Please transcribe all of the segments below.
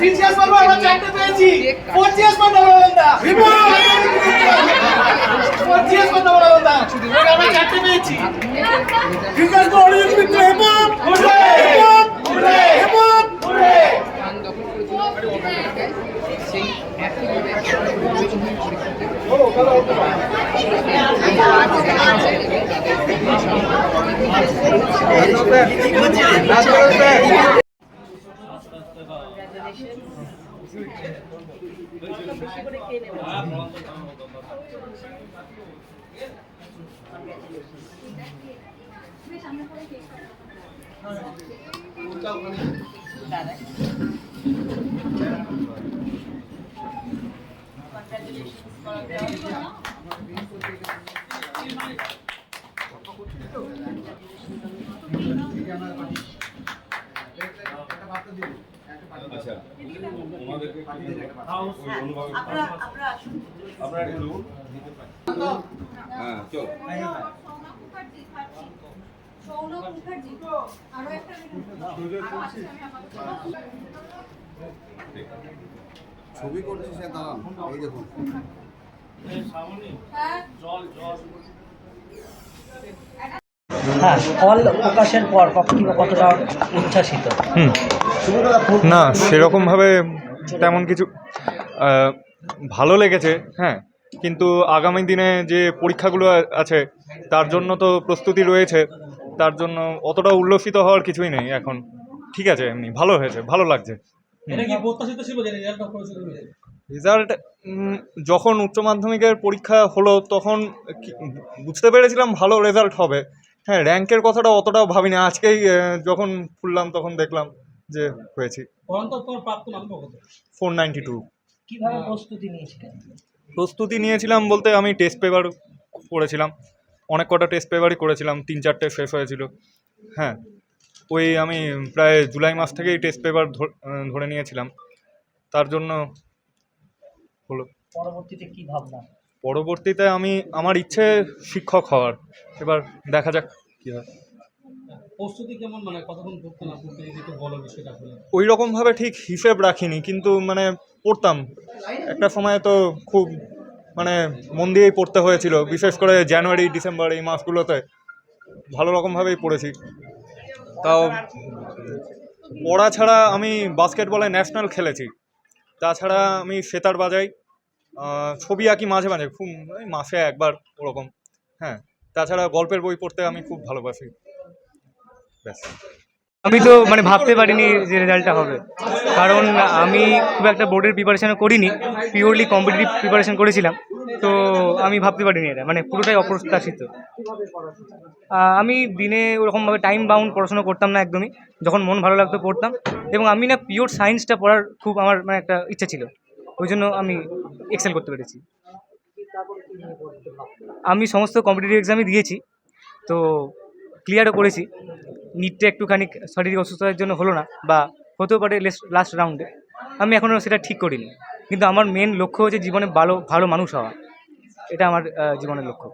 Three GS পর্ব আমরা চারটে পেয়েছি। ফোর জিএস পর্ব আমরা ফোর জিএস পর্ব আমরা আমরা চারটে পেয়েছি। বিকাশ অডিয়েন্স মিত্র হেমন্ত ঘুরে। ঘুরে হেমন্ত ঘুরে। সেই ও কালো আছে বেশি করে খেয়ে নেব Thank you. আপনারা আপনারা আসুন। হ্যাঁ চল মুখার্জি আরও একটা ছবি করছে সে দাঁড়ান। এই দেখুন। হ্যাঁ হ্যাঁ ফল প্রকাশের পর কতটি কতটা উচ্ছ্বাসিত? না সেরকমভাবে তেমন কিছু ভালো লেগেছে হ্যাঁ। কিন্তু আগামী দিনে যে পরীক্ষাগুলো আছে তার জন্য তো প্রস্তুতি রয়েছে তার জন্য অতটা উল্লসিত হওয়ার কিছুই নেই এখন। ঠিক আছে এমনি ভালো হয়েছে ভালো লাগছে। এটা কি প্রত্যাশিত ছিল যে রেজাল্টটা করেছিল রেজাল্ট যখন উচ্চ মাধ্যমিকের পরীক্ষা হলো তখন বুঝতে পেরেছিলাম ভালো রেজাল্ট হবে। হ্যাঁ র্যাঙ্কের কথাটা অতটাও ভাবিনি। আজকেই যখন খুললাম তখন দেখলাম যে হয়েছি। পরন্ত তোমার প্রাপ্ত নাম্বার কত? ফোর নাইনটি টু প্রস্তুতি নিয়েছিলাম বলতে আমি টেস্ট পেপার করেছিলাম। অনেক কটা টেস্ট পেপারই করেছিলাম তিন চারটে শেষ হয়েছিল। হ্যাঁ ওই আমি প্রায় জুলাই মাস থেকেই টেস্ট পেপার ধরে নিয়েছিলাম। তার জন্য হলো। পরবর্তীতে কি ভাবনা? পরবর্তীতে আমি আমার ইচ্ছে শিক্ষক হওয়ার। এবার দেখা যাক। প্রস্তুতি কেমন? মানে কতক্ষণ পড়তে না যদি বলো বিষয়টা ওই রকমভাবে ঠিক হিসেব রাখিনি কিন্তু মানে পড়তাম। একটা সময় তো খুব মানে মন দিয়েই পড়তে হয়েছিল বিশেষ করে জানুয়ারি ডিসেম্বর এই মাসগুলোতে। ভালো রকমভাবেই পড়েছি। তাও পড়া ছাড়া আমি বাস্কেটবলে ন্যাশনাল খেলেছি। তাছাড়া আমি সেতার বাজাই। ছবি আঁকি মাঝে মাঝে খুব মাসে একবার ওরকম। হ্যাঁ। তাছাড়া গল্পের বই পড়তে আমি খুব ভালোবাসি। ব্যাস। আমি তো মানে ভাবতে পারিনি যে রেজাল্টটা হবে। কারণ আমি খুব একটা বোর্ডের প্রিপারেশনও করিনি পিওরলি কম্পিটিটিভ প্রিপারেশন করেছিলাম। তো আমি ভাবতে পারিনি এটা মানে পুরোটাই অপ্রত্যাশিত। আমি দিনে ওরকমভাবে টাইম বাউন্ড পড়াশোনা করতাম না একদমই। যখন মন ভালো লাগতো পড়তাম। এবং আমি না পিওর সায়েন্সটা পড়ার খুব আমার মানে একটা ইচ্ছা ছিল। ওই জন্য আমি এক্সেল করতে পেরেছি। আমি সমস্ত কম্পিটিটিভ এক্সামই দিয়েছি, তো ক্লিয়ারও করেছি। নিটটা একটুখানি শারীরিক অসুস্থতার জন্য হলো না, বা হতেও পারে লাস্ট রাউন্ডে আমি এখনও সেটা ঠিক করিনি। কিন্তু আমার মেন লক্ষ্য হচ্ছে জীবনে ভালো ভালো মানুষ হওয়া। এটা আমার জীবনের লক্ষ্য।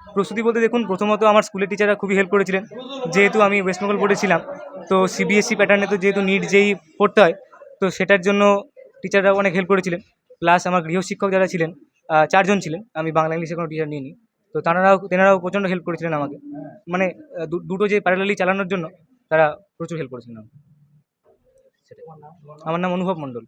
প্রস্তুতি বলতে দেখুন, প্রথমত আমার স্কুলের টিচাররা খুবই হেল্প করেছিলেন। যেহেতু আমি ওয়েস্ট বেঙ্গল বোর্ডে ছিলাম তো সিবিএসসি প্যাটার্নে তো যেহেতু নিট যেই পড়তে হয়, তো সেটার জন্য টিচাররা অনেক হেল্প করেছিলেন। প্লাস আমার গৃহশিক্ষক যারা ছিলেন চারজন ছিলেন। আমি বাংলা ইংলিশে কোনো টিচার নিইনি। তো তারাও তেনারাও প্রচণ্ড হেল্প করেছিলেন আমাকে। মানে দুটো যে প্যারালালি চালানোর জন্য তারা প্রচুর হেল্প করেছিলেন আমার নাম অনুভব মণ্ডল।